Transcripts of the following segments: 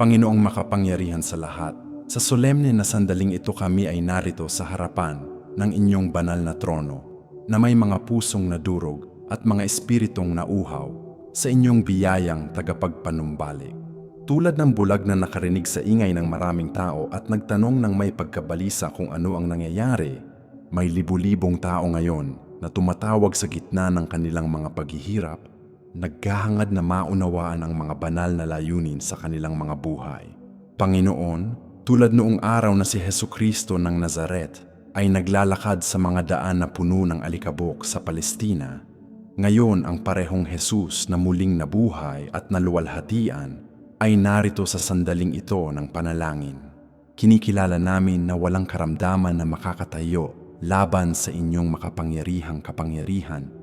Panginoong makapangyarihan sa lahat, sa solemne na sandaling ito kami ay narito sa harapan ng inyong banal na trono na may mga pusong nadurog at mga espiritong nauhaw sa inyong biyayang tagapagpanumbalik. Tulad ng bulag na nakarinig sa ingay ng maraming tao at nagtanong ng may pagkabalisa kung ano ang nangyayari, may libu-libong tao ngayon na tumatawag sa gitna ng kanilang mga paghihirap, naghahangad na maunawaan ang mga banal na layunin sa kanilang mga buhay. Panginoon, tulad noong araw na si Heso Kristo ng Nazaret ay naglalakad sa mga daan na puno ng alikabok sa Palestina, ngayon ang parehong Jesus na muling nabuhay at naluwalhatian ay narito sa sandaling ito ng panalangin. Kinikilala namin na walang karamdaman na makakatayo laban sa inyong makapangyarihang kapangyarihan.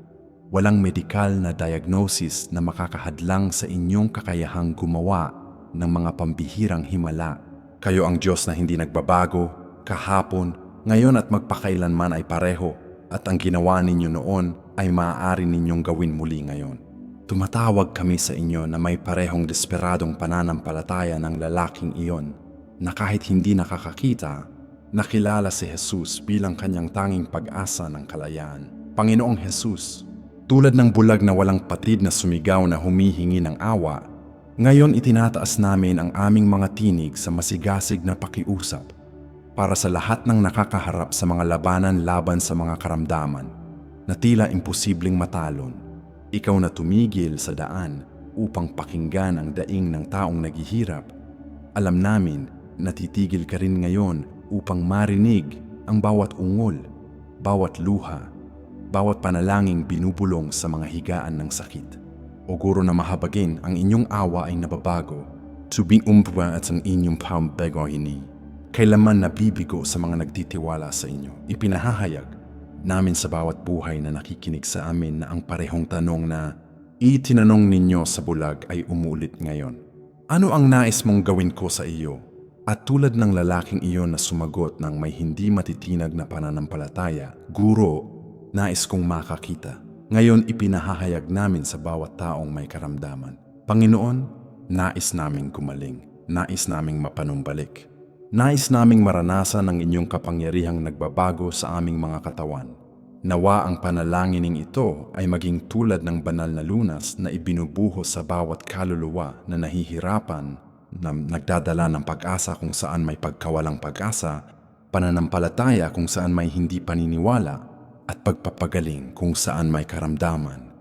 Walang medikal na diagnosis na makakahadlang sa inyong kakayahang gumawa ng mga pambihirang himala. Kayo ang Diyos na hindi nagbabago, kahapon, ngayon at magpakailanman ay pareho at ang ginawa ninyo noon ay maaari ninyong gawin muli ngayon. Tumatawag kami sa inyo na may parehong desperadong pananampalataya ng lalaking iyon na kahit hindi nakakakita, nakilala si Jesus bilang kanyang tanging pag-asa ng kalayaan. Panginoong Jesus, tulad ng bulag na walang patid na sumigaw na humihingi ng awa, ngayon itinataas namin ang aming mga tinig sa masigasig na pakiusap para sa lahat ng nakakaharap sa mga labanan laban sa mga karamdaman na tila imposibleng matalon. Ikaw na tumigil sa daan upang pakinggan ang daing ng taong naghihirap. Alam namin na titigil ka rin ngayon upang marinig ang bawat ungol, bawat luha, bawat panalangin binubulong sa mga higaan ng sakit. O guro na mahabagin ang inyong awa ay nababago, tubing umbra at ang inyong pambegahini. Kailaman nabibigo sa mga nagtitiwala sa inyo. Ipinahahayag namin sa bawat buhay na nakikinig sa amin na ang parehong tanong na itinanong ninyo sa bulag ay umuulit ngayon. Ano ang nais mong gawin ko sa iyo? At tulad ng lalaking iyon na sumagot ng may hindi matitinag na pananampalataya, Guro, nais kong makakita. Ngayon ipinahahayag namin sa bawat taong may karamdaman. Panginoon, nais naming gumaling. Nais naming mapanumbalik. Nais naming maranasan ang inyong kapangyarihang nagbabago sa aming mga katawan. Nawa ang panalagining ito ay maging tulad ng banal na lunas na ibinubuhos sa bawat kaluluwa na nahihirapan na nagdadala ng pag-asa kung saan may pagkawalang pag-asa, pananampalataya kung saan may hindi paniniwala, at pagpapagaling kung saan may karamdaman.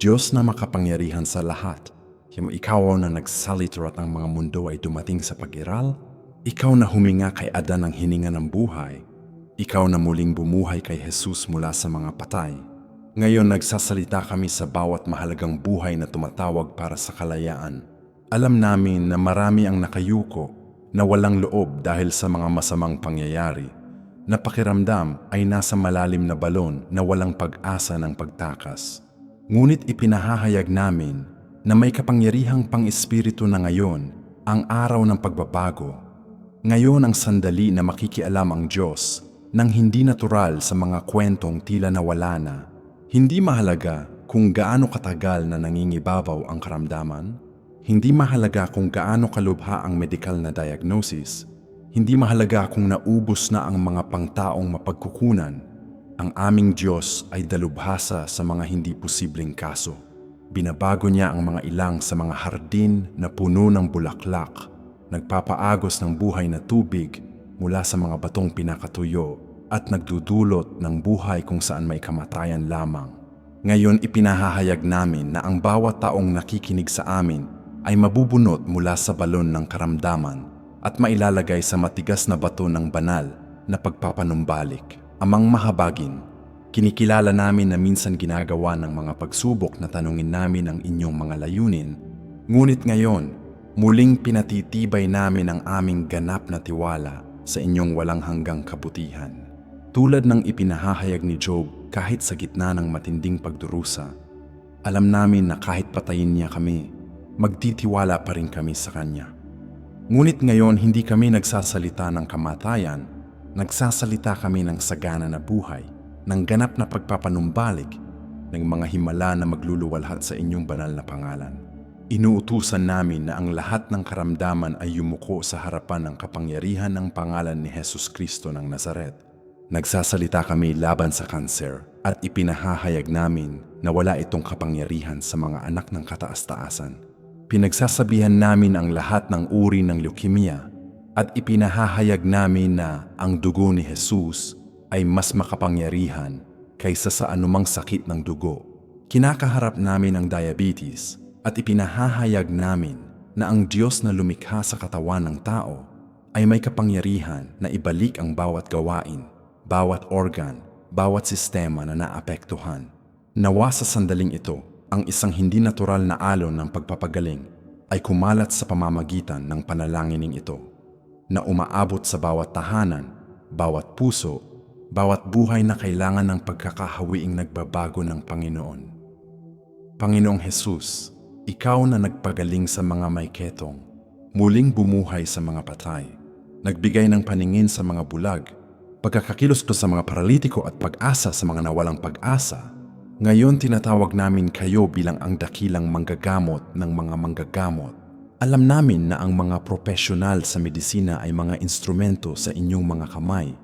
Diyos na makapangyarihan sa lahat, yung ikaw na nagsalito at ang mga mundo ay dumating sa pag-iral, ikaw na huminga kay Adan ng hininga ng buhay, ikaw na muling bumuhay kay Jesus mula sa mga patay. Ngayon nagsasalita kami sa bawat mahalagang buhay na tumatawag para sa kalayaan. Alam namin na marami ang nakayuko na walang loob dahil sa mga masamang pangyayari. Na pakiramdam ay nasa malalim na balon na walang pag-asa ng pagtakas. Ngunit ipinahahayag namin na may kapangyarihang pang-espiritu na ngayon ang araw ng pagbabago. Ngayon ang sandali na makikialam ang Diyos nang hindi natural sa mga kwentong tila nawala na. Hindi mahalaga kung gaano katagal na nangingibabaw ang karamdaman, hindi mahalaga kung gaano kalubha ang medikal na diagnosis, hindi mahalaga kung naubos na ang mga pangtaong mapagkukunan, ang aming Diyos ay dalubhasa sa mga hindi posibleng kaso. Binabago niya ang mga ilang sa mga hardin na puno ng bulaklak, nagpapaagos ng buhay na tubig mula sa mga batong pinakatuyo at nagdudulot ng buhay kung saan may kamatayan lamang. Ngayon ipinahahayag namin na ang bawat taong nakikinig sa amin ay mabubunot mula sa balon ng karamdaman at mailalagay sa matigas na bato ng banal na pagpapanumbalik. Amang mahabagin, kinikilala namin na minsan ginagawa ng mga pagsubok na tanungin namin ang inyong mga layunin, ngunit ngayon, muling pinatitibay namin ang aming ganap na tiwala sa inyong walang hanggang kabutihan. Tulad ng ipinahahayag ni Job kahit sa gitna ng matinding pagdurusa, alam namin na kahit patayin niya kami, magtitiwala pa rin kami sa Kanya. Ngunit ngayon hindi kami nagsasalita ng kamatayan, nagsasalita kami ng sagana na buhay, ng ganap na pagpapanumbalik, ng mga himala na magluluwalhat sa inyong banal na pangalan. Inuutusan namin na ang lahat ng karamdaman ay yumuko sa harapan ng kapangyarihan ng pangalan ni Jesus Kristo ng Nazaret. Nagsasalita kami laban sa kanser at ipinahahayag namin na wala itong kapangyarihan sa mga anak ng kataas-taasan. Pinagsasabihan namin ang lahat ng uri ng leukemia at ipinahahayag namin na ang dugo ni Jesus ay mas makapangyarihan kaysa sa anumang sakit ng dugo. Kinakaharap namin ang diabetes at ipinahahayag namin na ang Diyos na lumikha sa katawan ng tao ay may kapangyarihan na ibalik ang bawat gawain, bawat organ, bawat sistema na naapektuhan. Nawa sa sandaling ito, ang isang hindi natural na alon ng pagpapagaling ay kumalat sa pamamagitan ng panalanginin ito na umaabot sa bawat tahanan, bawat puso, bawat buhay na kailangan ng pagkakahawiing nagbabago ng Panginoon. Panginoong Jesus, ikaw na nagpagaling sa mga may ketong, muling bumuhay sa mga patay, nagbigay ng paningin sa mga bulag, pagkakakilos ko sa mga paralitiko at pag-asa sa mga nawalang pag-asa, ngayon tinatawag namin kayo bilang ang dakilang manggagamot ng mga manggagamot. Alam namin na ang mga profesional sa medisina ay mga instrumento sa inyong mga kamay.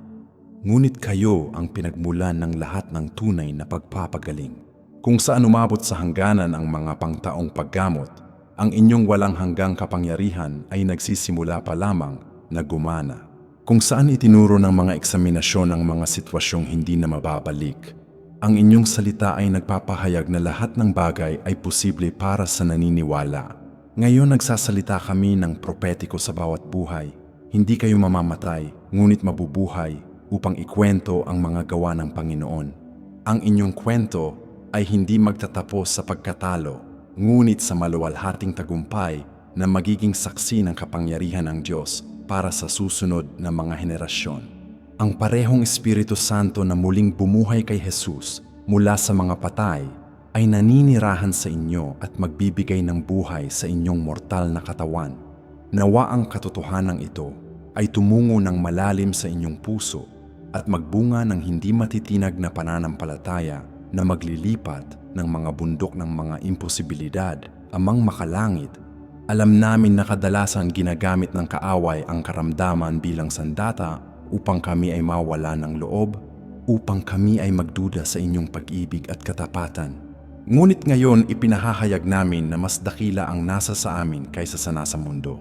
Ngunit kayo ang pinagmulan ng lahat ng tunay na pagpapagaling. Kung saan umabot sa hangganan ang mga pangtaong paggamot, ang inyong walang hanggang kapangyarihan ay nagsisimula pa lamang na gumana. Kung saan itinuro ng mga eksaminasyon ang mga sitwasyong hindi na mababalik, ang inyong salita ay nagpapahayag na lahat ng bagay ay posible para sa naniniwala. Ngayon nagsasalita kami ng propetiko sa bawat buhay. Hindi kayo mamamatay, ngunit mabubuhay upang ikwento ang mga gawa ng Panginoon. Ang inyong kwento ay hindi magtatapos sa pagkatalo, ngunit sa maluwalhating tagumpay na magiging saksi ng kapangyarihan ng Diyos para sa susunod na mga henerasyon. Ang parehong Espiritu Santo na muling bumuhay kay Jesus mula sa mga patay ay naninirahan sa inyo at magbibigay ng buhay sa inyong mortal na katawan. Nawa ang katotohanan ito ay tumungo ng malalim sa inyong puso at magbunga ng hindi matitinag na pananampalataya na maglilipat ng mga bundok ng mga imposibilidad, amang makalangit. Alam namin na kadalasan ginagamit ng kaaway ang karamdaman bilang sandata upang kami ay mawala ng loob, upang kami ay magduda sa inyong pag-ibig at katapatan. Ngunit ngayon ipinahahayag namin na mas dakila ang nasa sa amin kaysa sa nasa mundo.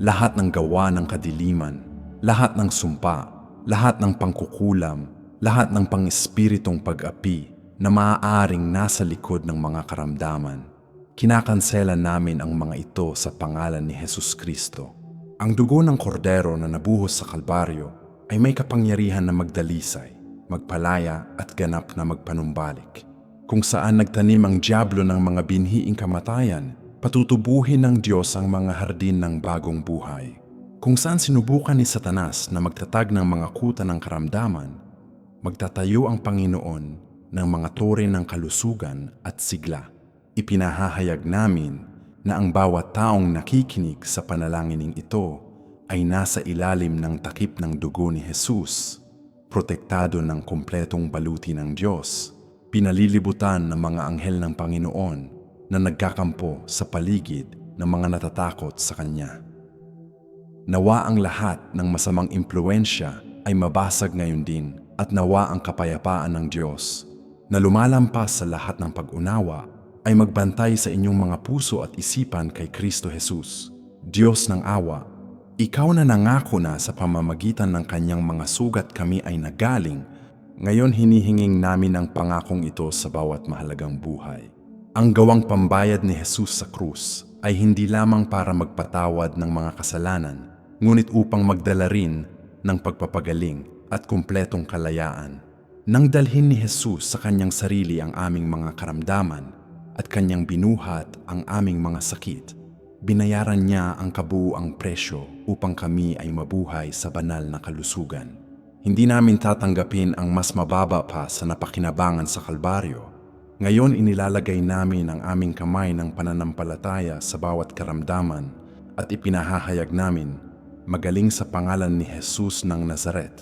Lahat ng gawa ng kadiliman, lahat ng sumpa, lahat ng pangkukulam, lahat ng pang-espiritong pag-api, na maaaring nasa likod ng mga karamdaman. Kinakansela namin ang mga ito sa pangalan ni Jesus Kristo. Ang dugo ng kordero na nabuhos sa Kalbaryo ay may kapangyarihan na magdalisay, magpalaya at ganap na magpanumbalik. Kung saan nagtanim ang diablo ng mga binhiing kamatayan, patutubuhin ng Diyos ang mga hardin ng bagong buhay. Kung saan sinubukan ni Satanas na magtatag ng mga kuta ng karamdaman, magtatayo ang Panginoon ng mga tore ng kalusugan at sigla. Ipinahahayag namin na ang bawat taong nakikinig sa panalanginin ito ay nasa ilalim ng takip ng dugo ni Jesus, protektado ng kumpletong baluti ng Diyos, pinalilibutan ng mga anghel ng Panginoon na nagkakampo sa paligid ng mga natatakot sa Kanya. Nawa ang lahat ng masamang impluensya ay mabasag ngayon din at nawa ang kapayapaan ng Diyos na lumalampas sa lahat ng pag-unawa ay magbantay sa inyong mga puso at isipan kay Kristo Jesus. Diyos ng awa, ikaw na nangako na sa pamamagitan ng kanyang mga sugat kami ay nagaling, ngayon hinihinging namin ang pangakong ito sa bawat mahalagang buhay. Ang gawang pambayad ni Jesus sa krus ay hindi lamang para magpatawad ng mga kasalanan, ngunit upang magdala rin ng pagpapagaling at kumpletong kalayaan. Nang dalhin ni Jesus sa kanyang sarili ang aming mga karamdaman at kanyang binuhat ang aming mga sakit, binayaran niya ang kabuuang presyo upang kami ay mabuhay sa banal na kalusugan. Hindi namin tatanggapin ang mas mababa pa sa napakinabangan sa Kalbaryo. Ngayon inilalagay namin ang aming kamay ng pananampalataya sa bawat karamdaman at ipinahahayag namin magaling sa pangalan ni Jesus ng Nazaret.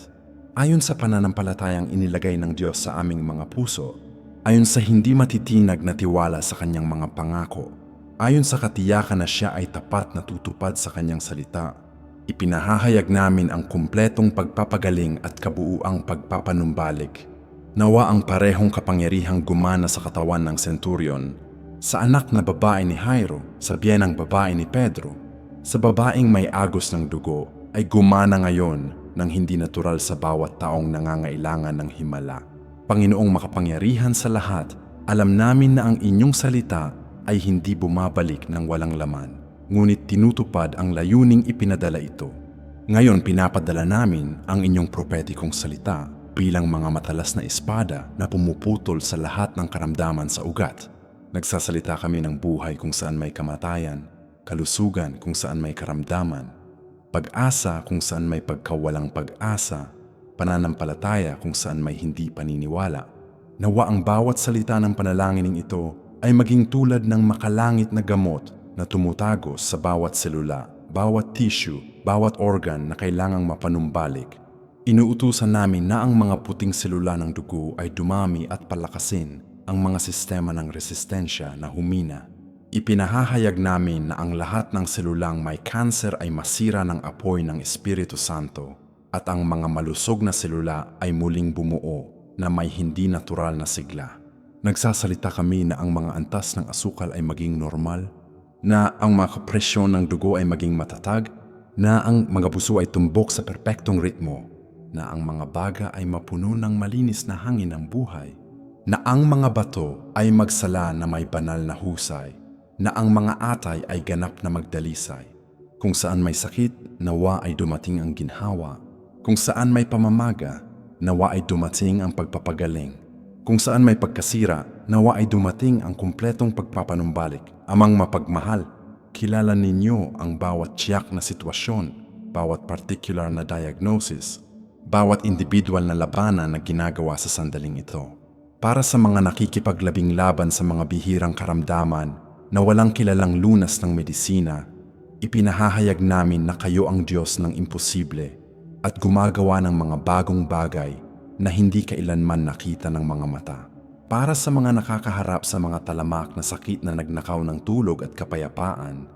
Ayon sa pananampalatayang inilagay ng Diyos sa aming mga puso, ayon sa hindi matitinag na tiwala sa kanyang mga pangako, Ayon sa katiyakan na siya ay tapat na tutupad sa kanyang salita, ipinahahayag namin ang kumpletong pagpapagaling at kabuuang pagpapanumbalik. Nawa ang parehong kapangyarihang gumana sa katawan ng centurion, sa anak na babae ni Jairo, sa biyenang babae ni Pedro, sa babaeng may agos ng dugo, ay gumana ngayon ng hindi natural sa bawat taong nangangailangan ng himala. Panginoong makapangyarihan sa lahat, alam namin na ang inyong salita ay hindi bumabalik ng walang laman, ngunit tinutupad ang layuning ipinadala ito. Ngayon pinapadala namin ang inyong propetikong salita bilang mga matalas na espada na pumuputol sa lahat ng karamdaman sa ugat. Nagsasalita kami ng buhay kung saan may kamatayan, kalusugan kung saan may karamdaman, pag-asa kung saan may pagkawalang pag-asa, pananampalataya kung saan may hindi paniniwala. Nawa ang bawat salita ng panalangin ito ay maging tulad ng makalangit na gamot na tumutagos sa bawat selula, bawat tissue, bawat organ na kailangang mapanumbalik. Inuutusan namin na ang mga puting selula ng dugo ay dumami at palakasin ang mga sistema ng resistensya na humina. Ipinahahayag namin na ang lahat ng selulang may cancer ay masira ng apoy ng Espiritu Santo at ang mga malusog na selula ay muling bumuo na may hindi natural na sigla. Nagsasalita kami na ang mga antas ng asukal ay maging normal, na ang mga kapresyon ng dugo ay maging matatag, na ang mga puso ay tumbok sa perpektong ritmo, na ang mga baga ay mapuno ng malinis na hangin ng buhay, na ang mga bato ay magsala na may banal na husay, na ang mga atay ay ganap na magdalisay. Kung saan may sakit, nawa ay dumating ang ginhawa. Kung saan may pamamaga, nawa ay dumating ang pagpapagaling. Kung saan may pagkasira, nawa ay dumating ang kumpletong pagpapanumbalik. Amang mapagmahal, kilala ninyo ang bawat tiyak na sitwasyon, bawat particular na diagnosis, bawat individual na labanan na ginagawa sa sandaling ito. Para sa mga nakikipaglabing laban sa mga bihirang karamdaman na walang kilalang lunas ng medisina, ipinahahayag namin na kayo ang Diyos ng imposible at gumagawa ng mga bagong bagay na hindi kailanman nakita ng mga mata. Para sa mga nakakaharap sa mga talamak na sakit na nagnakaw ng tulog at kapayapaan,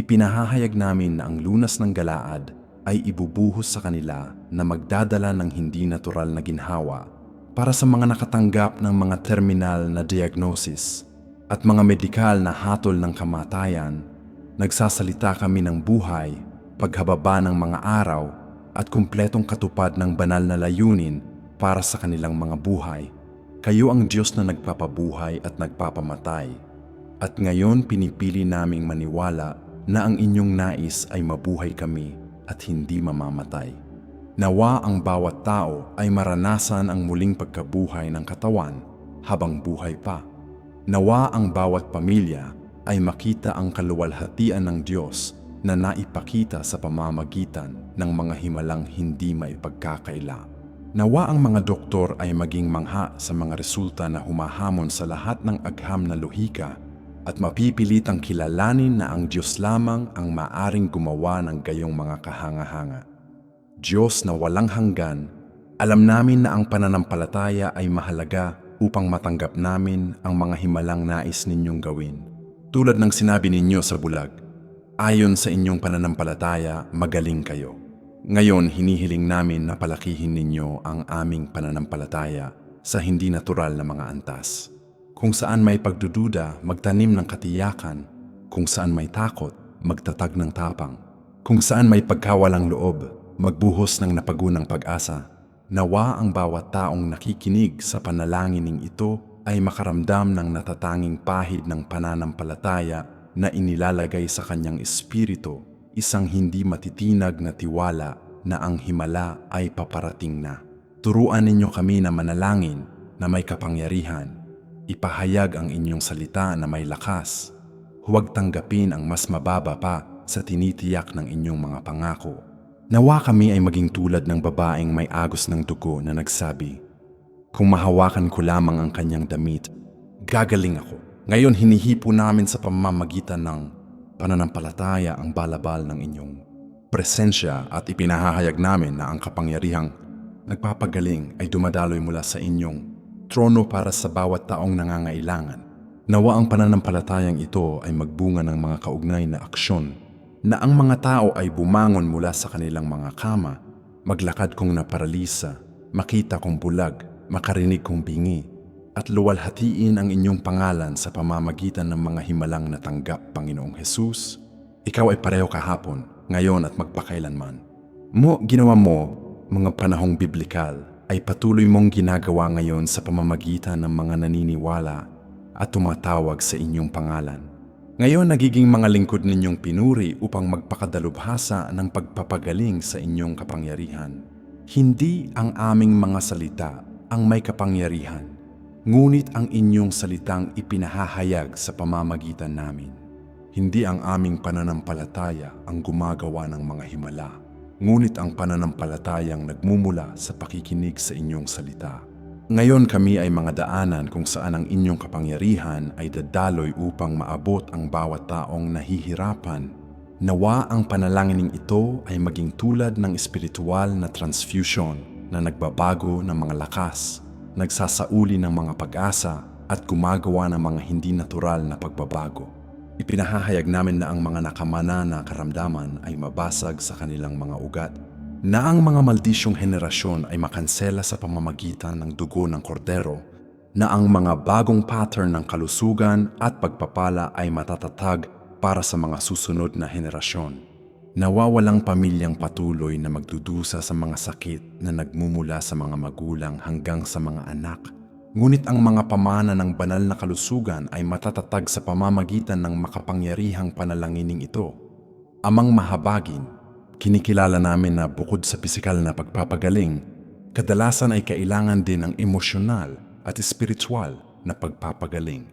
ipinahahayag namin na ang lunas ng galaad ay ibubuhos sa kanila na magdadala ng hindi natural na ginhawa para sa mga nakatanggap ng mga terminal na diagnosis at mga medikal na hatol ng kamatayan, nagsasalita kami ng buhay, paghababa ng mga araw at kumpletong katupad ng banal na layunin para sa kanilang mga buhay. Kayo ang Diyos na nagpapabuhay at nagpapamatay. At ngayon pinipili naming maniwala na ang inyong nais ay mabuhay kami at hindi mamamatay. Nawa ang bawat tao ay maranasan ang muling pagkabuhay ng katawan habang buhay pa. Nawa ang bawat pamilya ay makita ang kaluwalhatian ng Diyos na naipakita sa pamamagitan ng mga himalang hindi maipagkakaila. Nawa ang mga doktor ay maging mangha sa mga resulta na humahamon sa lahat ng agham na lohika at mapipilitang kilalanin na ang Diyos lamang ang maaring gumawa ng gayong mga kahanga-hanga. Diyos na walang hanggan, alam namin na ang pananampalataya ay mahalaga upang matanggap namin ang mga himalang nais ninyong gawin. Tulad ng sinabi ninyo sa bulag, ayon sa inyong pananampalataya, magaling kayo. Ngayon, hinihiling namin na palakihin ninyo ang aming pananampalataya sa hindi natural na mga antas. Kung saan may pagdududa, magtanim ng katiyakan. Kung saan may takot, magtatag ng tapang. Kung saan may pagkawalang loob, magbuhos ng napagunang pag-asa. Nawa ang bawat taong nakikinig sa panalangin ito ay makaramdam ng natatanging pahid ng pananampalataya na inilalagay sa kanyang espiritu isang hindi matitinag na tiwala na ang himala ay paparating na. Turuan ninyo kami na manalangin na may kapangyarihan. Ipahayag ang inyong salita na may lakas. Huwag tanggapin ang mas mababa pa sa tinitiyak ng inyong mga pangako. Nawa kami ay maging tulad ng babaeng may agos ng dugo na nagsabi, Kung mahawakan ko lamang ang kanyang damit, gagaling ako. Ngayon hinihipo namin sa pamamagitan ng pananampalataya ang balabal ng inyong presensya at ipinahahayag namin na ang kapangyarihang nagpapagaling ay dumadaloy mula sa inyong trono para sa bawat taong nangangailangan. Nawa ang pananampalatayang ito ay magbunga ng mga kaugnay na aksyon na ang mga tao ay bumangon mula sa kanilang mga kama, maglakad kung naparalisa, makita kung bulag, makarinig kung bingi, at luwalhatiin ang inyong pangalan sa pamamagitan ng mga himalang natanggap, Panginoong Hesus. Ikaw ay pareho kahapon, ngayon at magpakailanman. Mo ginawa mo, mga panahong biblikal, ay patuloy mong ginagawa ngayon sa pamamagitan ng mga naniniwala at tumatawag sa inyong pangalan. Ngayon nagiging mga lingkod ninyong pinuri upang magpakadalubhasa ng pagpapagaling sa inyong kapangyarihan. Hindi ang aming mga salita ang may kapangyarihan, ngunit ang inyong salitang ipinahahayag sa pamamagitan namin. Hindi ang aming pananampalataya ang gumagawa ng mga himala, ngunit ang pananampalatayang nagmumula sa pakikinig sa inyong salita. Ngayon kami ay mga daanan kung saan ang inyong kapangyarihan ay dadaloy upang maabot ang bawat taong nahihirapan. Nawa ang panalangin ito ay maging tulad ng espiritual na transfusion na nagbabago ng mga lakas, nagsasauli ng mga pag-asa at gumagawa ng mga hindi natural na pagbabago. Ipinahahayag namin na ang mga nakamana na karamdaman ay mabasag sa kanilang mga ugat na ang mga maldisyong henerasyon ay makansela sa pamamagitan ng dugo ng kordero, na ang mga bagong pattern ng kalusugan at pagpapala ay matatatag para sa mga susunod na henerasyon. Nawawalang pamilyang patuloy na magdudusa sa mga sakit na nagmumula sa mga magulang hanggang sa mga anak. Ngunit ang mga pamana ng banal na kalusugan ay matatatag sa pamamagitan ng makapangyarihang panalangining ito. Amang mahabagin, Kinikilala namin na bukod sa pisikal na pagpapagaling, kadalasan ay kailangan din ng emosyonal at espiritual na pagpapagaling.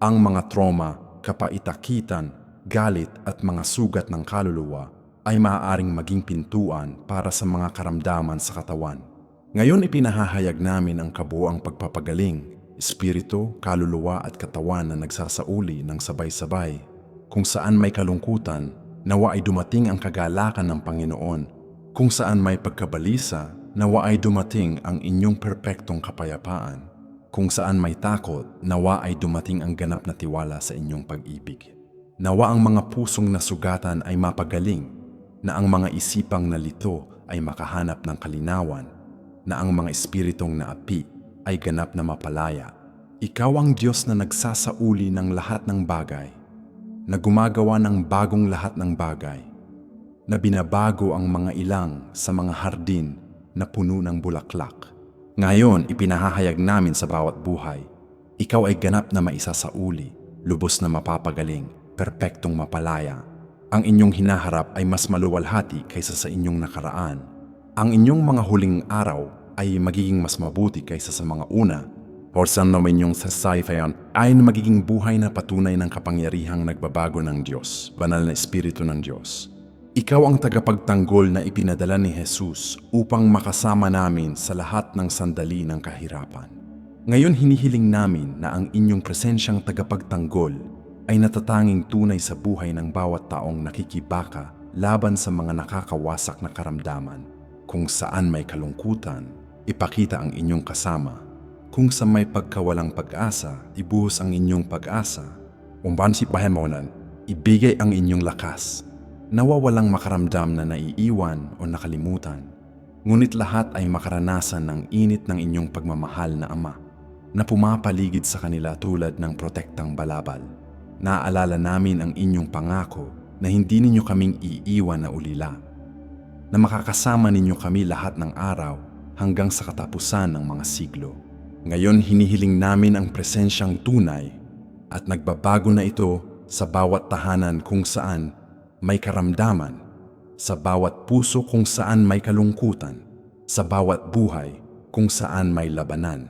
Ang mga trauma, kapaitakitan, galit at mga sugat ng kaluluwa ay maaaring maging pintuan para sa mga karamdaman sa katawan. Ngayon ipinahahayag namin ang kabuang pagpapagaling, espiritu, kaluluwa at katawan na nagsasauli ng sabay-sabay. Kung saan may kalungkutan, nawa ay dumating ang kagalakan ng Panginoon. Kung saan may pagkabalisa, nawa ay dumating ang inyong perpektong kapayapaan. Kung saan may takot, nawa ay dumating ang ganap na tiwala sa inyong pag-ibig. Nawa ang mga pusong nasugatan ay mapagaling, na ang mga isipang nalito ay makahanap ng kalinawan, na ang mga espiritong naapi ay ganap na mapalaya. Ikaw ang Diyos na nagsasauli ng lahat ng bagay na gumagawa ng bagong lahat ng bagay, na binabago ang mga ilang sa mga hardin na puno ng bulaklak. Ngayon, ipinahahayag namin sa bawat buhay, ikaw ay ganap na maisasauli, lubos na mapapagaling, perpektong mapalaya. Ang inyong hinaharap ay mas maluwalhati kaysa sa inyong nakaraan. Ang inyong mga huling araw ay magiging mas mabuti kaysa sa mga una or sa naman yung sa Saifayon ay magiging buhay na patunay ng kapangyarihang nagbabago ng Diyos, banal na Espiritu ng Diyos. Ikaw ang tagapagtanggol na ipinadala ni Jesus upang makasama namin sa lahat ng sandali ng kahirapan. Ngayon hinihiling namin na ang inyong presensyang tagapagtanggol ay natatanging tunay sa buhay ng bawat taong nakikibaka laban sa mga nakakawasak na karamdaman. Kung saan may kalungkutan, ipakita ang inyong kasama kung sa may pagkawalang pag-asa, ibuhos ang inyong pag-asa. Umban si pahemonan, ibigay ang inyong lakas. Nawawalang makaramdam na naiiwan o nakalimutan. Ngunit lahat ay makaranasan ng init ng inyong pagmamahal na Ama na pumapaligid sa kanila tulad ng protektang balabal. Naaalala namin ang inyong pangako na hindi ninyo kaming iiwan na ulila. Na makakasama ninyo kami lahat ng araw hanggang sa katapusan ng mga siglo. Ngayon hinihiling namin ang presensyang tunay at nagbabago na ito sa bawat tahanan kung saan may karamdaman, sa bawat puso kung saan may kalungkutan, sa bawat buhay kung saan may labanan.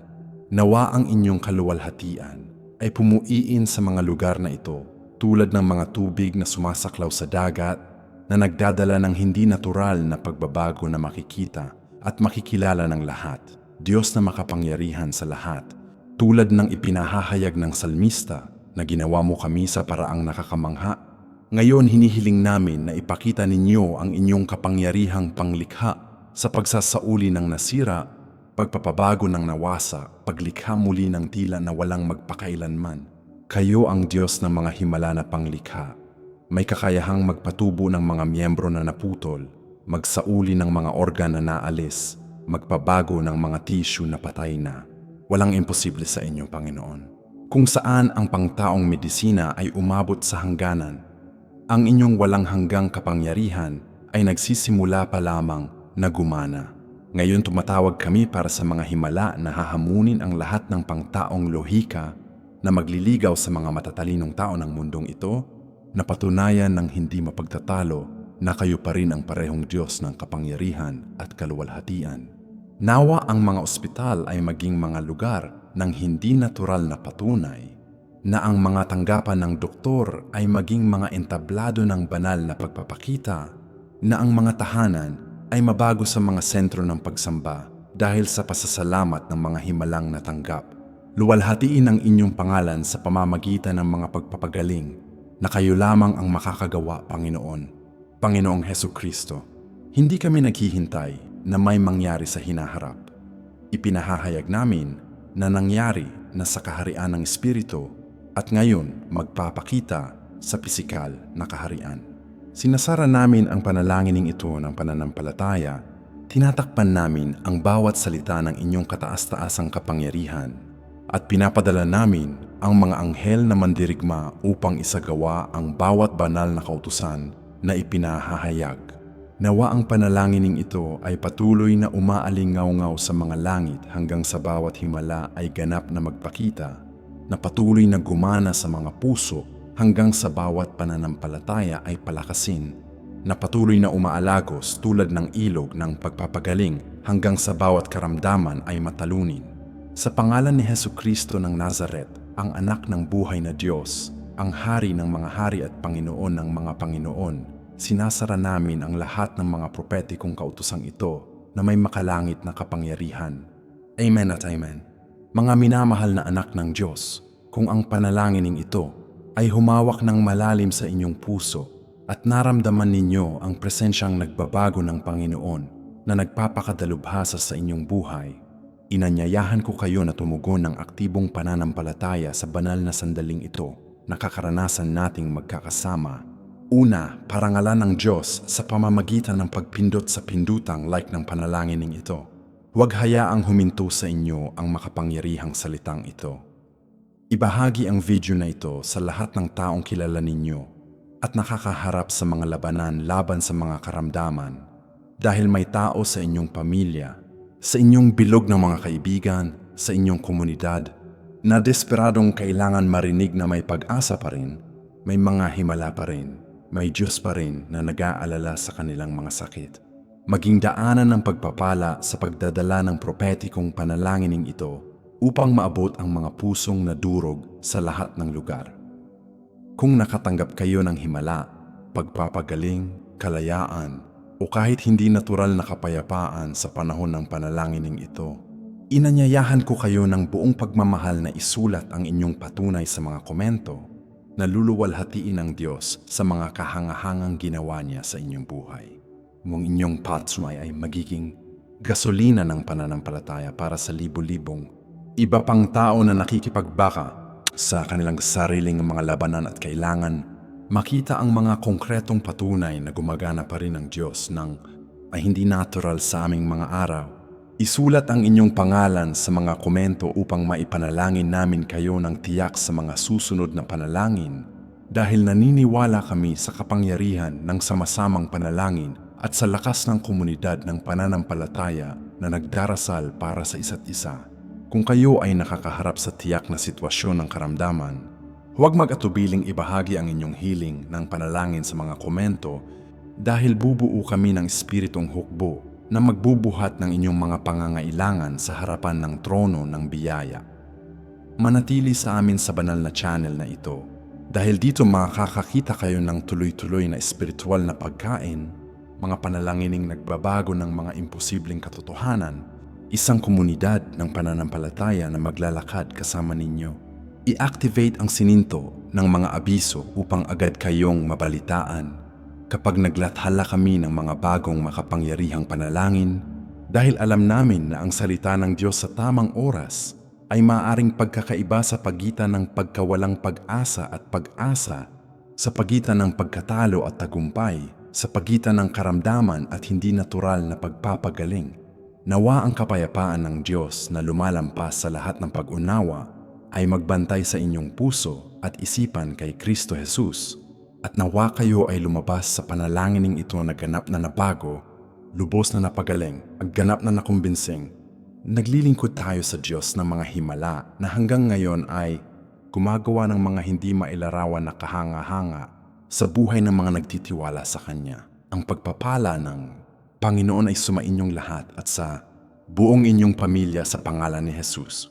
Nawa ang inyong kaluwalhatian ay pumuiin sa mga lugar na ito tulad ng mga tubig na sumasaklaw sa dagat na nagdadala ng hindi natural na pagbabago na makikita at makikilala ng lahat. Diyos na makapangyarihan sa lahat, tulad ng ipinahahayag ng salmista na ginawa mo kami sa paraang nakakamangha. Ngayon hinihiling namin na ipakita ninyo ang inyong kapangyarihang panglikha sa pagsasauli ng nasira, pagpapabago ng nawasa, paglikha muli ng tila na walang magpakailanman. Kayo ang Diyos ng mga himala na panglikha. May kakayahang magpatubo ng mga miyembro na naputol, magsauli ng mga organ na naalis, magpabago ng mga tissue na patay na. Walang imposible sa inyo, Panginoon. Kung saan ang pangtaong medisina ay umabot sa hangganan, ang inyong walang hanggang kapangyarihan ay nagsisimula pa lamang na gumana. Ngayon tumatawag kami para sa mga himala na hahamunin ang lahat ng pangtaong lohika na magliligaw sa mga matatalinong tao ng mundong ito na patunayan ng hindi mapagtatalo na kayo pa rin ang parehong Diyos ng kapangyarihan at kaluwalhatian. Nawa ang mga ospital ay maging mga lugar ng hindi natural na patunay na ang mga tanggapan ng doktor ay maging mga entablado ng banal na pagpapakita na ang mga tahanan ay mabago sa mga sentro ng pagsamba dahil sa pasasalamat ng mga himalang natanggap. Luwalhatiin ang inyong pangalan sa pamamagitan ng mga pagpapagaling na kayo lamang ang makakagawa, Panginoon. Panginoong Heso Kristo, hindi kami naghihintay na may mangyari sa hinaharap. Ipinahahayag namin na nangyari na sa kaharian ng Espiritu at ngayon magpapakita sa pisikal na kaharian. Sinasara namin ang panalagining ito ng pananampalataya, tinatakpan namin ang bawat salita ng inyong kataas-taasang kapangyarihan at pinapadala namin ang mga anghel na mandirigma upang isagawa ang bawat banal na kautusan na ipinahahayag. Nawa ang panalagining ito ay patuloy na umaalingaw-ngaw sa mga langit hanggang sa bawat himala ay ganap na magpakita, na patuloy na gumana sa mga puso hanggang sa bawat pananampalataya ay palakasin, na patuloy na umaalagos tulad ng ilog ng pagpapagaling hanggang sa bawat karamdaman ay matalunin. Sa pangalan ni Heso Kristo ng Nazaret, ang anak ng buhay na Diyos, ang hari ng mga hari at Panginoon ng mga Panginoon, sinasara namin ang lahat ng mga propetikong kautusang ito na may makalangit na kapangyarihan. Amen at Amen. Mga minamahal na anak ng Diyos, kung ang panalanginin ito ay humawak ng malalim sa inyong puso at naramdaman ninyo ang presensyang nagbabago ng Panginoon na nagpapakadalubhasa sa inyong buhay, inanyayahan ko kayo na tumugon ng aktibong pananampalataya sa banal na sandaling ito na kakaranasan nating magkakasama Una, parangalan ng Diyos sa pamamagitan ng pagpindot sa pindutang like ng panalanginin ito. Huwag hayaang huminto sa inyo ang makapangyarihang salitang ito. Ibahagi ang video na ito sa lahat ng taong kilala ninyo at nakakaharap sa mga labanan laban sa mga karamdaman dahil may tao sa inyong pamilya, sa inyong bilog ng mga kaibigan, sa inyong komunidad na desperadong kailangan marinig na may pag-asa pa rin, may mga himala pa rin may Diyos pa rin na nag-aalala sa kanilang mga sakit. Maging daanan ng pagpapala sa pagdadala ng propetikong panalagining ito upang maabot ang mga pusong nadurog sa lahat ng lugar. Kung nakatanggap kayo ng himala, pagpapagaling, kalayaan, o kahit hindi natural na kapayapaan sa panahon ng panalagining ito, inanyayahan ko kayo ng buong pagmamahal na isulat ang inyong patunay sa mga komento naluluwalhatiin ng Diyos sa mga kahangahangang ginawa niya sa inyong buhay. Mong inyong patsumay ay magiging gasolina ng pananampalataya para sa libo-libong iba pang tao na nakikipagbaka sa kanilang sariling mga labanan at kailangan makita ang mga konkretong patunay na gumagana pa rin ang Diyos ng ay hindi natural sa aming mga araw Isulat ang inyong pangalan sa mga komento upang maipanalangin namin kayo ng tiyak sa mga susunod na panalangin dahil naniniwala kami sa kapangyarihan ng samasamang panalangin at sa lakas ng komunidad ng pananampalataya na nagdarasal para sa isa't isa. Kung kayo ay nakakaharap sa tiyak na sitwasyon ng karamdaman, huwag mag-atubiling ibahagi ang inyong healing ng panalangin sa mga komento dahil bubuo kami ng espiritong hukbo na magbubuhat ng inyong mga pangangailangan sa harapan ng trono ng biyaya. Manatili sa amin sa banal na channel na ito dahil dito makakakita kayo ng tuloy-tuloy na espiritual na pagkain, mga panalangining nagbabago ng mga imposibleng katotohanan, isang komunidad ng pananampalataya na maglalakad kasama ninyo. I-activate ang sininto ng mga abiso upang agad kayong mabalitaan kapag naglathala kami ng mga bagong makapangyarihang panalangin dahil alam namin na ang salita ng Diyos sa tamang oras ay maaring pagkakaiba sa pagitan ng pagkawalang pag-asa at pag-asa, sa pagitan ng pagkatalo at tagumpay, sa pagitan ng karamdaman at hindi natural na pagpapagaling. Nawa ang kapayapaan ng Diyos na lumalampas sa lahat ng pag-unawa ay magbantay sa inyong puso at isipan kay Kristo Jesus. At nawa kayo ay lumabas sa panalangin ito na ganap na nabago, lubos na napagaling, at ganap na nakumbinsing. Naglilingkod tayo sa Diyos ng mga himala na hanggang ngayon ay gumagawa ng mga hindi mailarawan na kahanga-hanga sa buhay ng mga nagtitiwala sa Kanya. Ang pagpapala ng Panginoon ay sumainyong lahat at sa buong inyong pamilya sa pangalan ni Jesus.